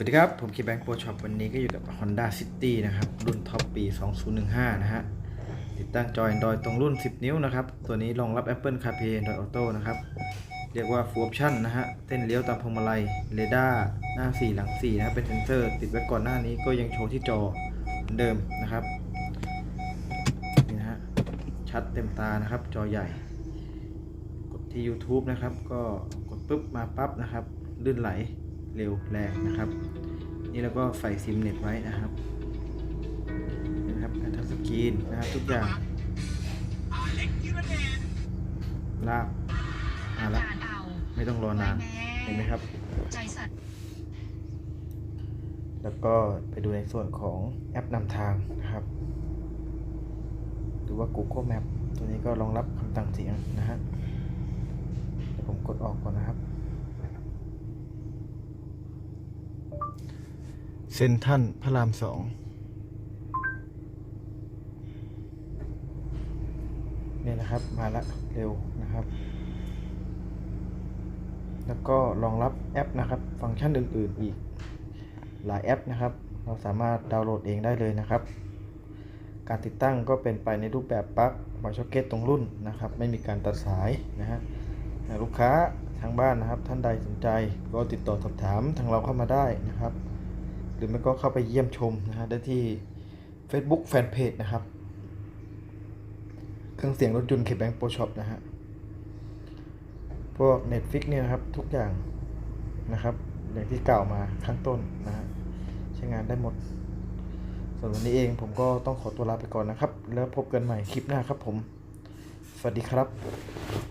สวัสดีครับ ผมคีแบงค์โปรช็อปวันนี้ก็อยู่กับ Honda City นะครับ รุ่นท็อปปี 2015 นะฮะ ติดตั้งจอย Android ตรงรุ่น 10 นิ้วนะครับ ตัวนี้รองรับ Apple CarPlay Android Auto นะครับ เรียกว่า Full Option นะฮะ เต้นเลี้ยวตามพวงมาลัยเรดาร์หน้า 4 หลัง 4 นะเป็นเซนเซอร์ ติดไว้ก่อนหน้านี้ก็ยังโชว์ที่จอเหมือนเดิมนะครับ นี่นะฮะ ชัดเต็มตานะครับ จอใหญ่ กดที่ YouTube นะครับ ก็กดปุ๊บมาปั๊บนะครับลื่นไหล เร็วแรงนะครับ นี่แล้วก็ใส่ซิมเน็ตไว้นะครับนี่นะครับแอนทัชสกรีนนะครับทุกอย่างลากมาละการเอาไม่ต้องรอนานเห็นไหมครับใจสั่นแล้วก็ไปดูในส่วนของแอปนำทางนะครับ หรือว่า Google Map ตัวนี้ก็รองรับคำสั่งเสียงนะฮะเดี๋ยวผมกดออกก่อนนะครับ เซนทันพระรามสองเนี่ยนะครับมาละเร็วนะครับ แล้วก็รองรับแอปนะครับ ฟังก์ชันอื่น ๆ อีกหลายแอปนะครับ เราสามารถดาวน์โหลดเองได้เลยนะครับ การติดตั้งก็เป็นไปในรูปแบบปลั๊กบอยช็อคเก็ตตรงรุ่นนะครับ ไม่มีการตัดสายนะฮะลูกค้าทางบ้านนะครับ ท่านใดสนใจก็ติดต่อสอบถามทางเราเข้ามาได้นะครับ รือไม่ก็เข้าไปเยี่ยมชมนะฮะได้ที่ Facebook Fanpage นะครับ เครื่องเสียงรถยนต์เคแบงโปรช็อปนะฮะ พวก Netflix เนี่ยนะครับ ทุกอย่างนะครับ อย่างที่กล่าวมาข้างต้นนะฮะ ใช้งานได้หมด ส่วนวันนี้เองผมก็ต้องขอตัวลาไปก่อนนะครับ แล้วพบกันใหม่คลิปหน้าครับผม สวัสดีครับ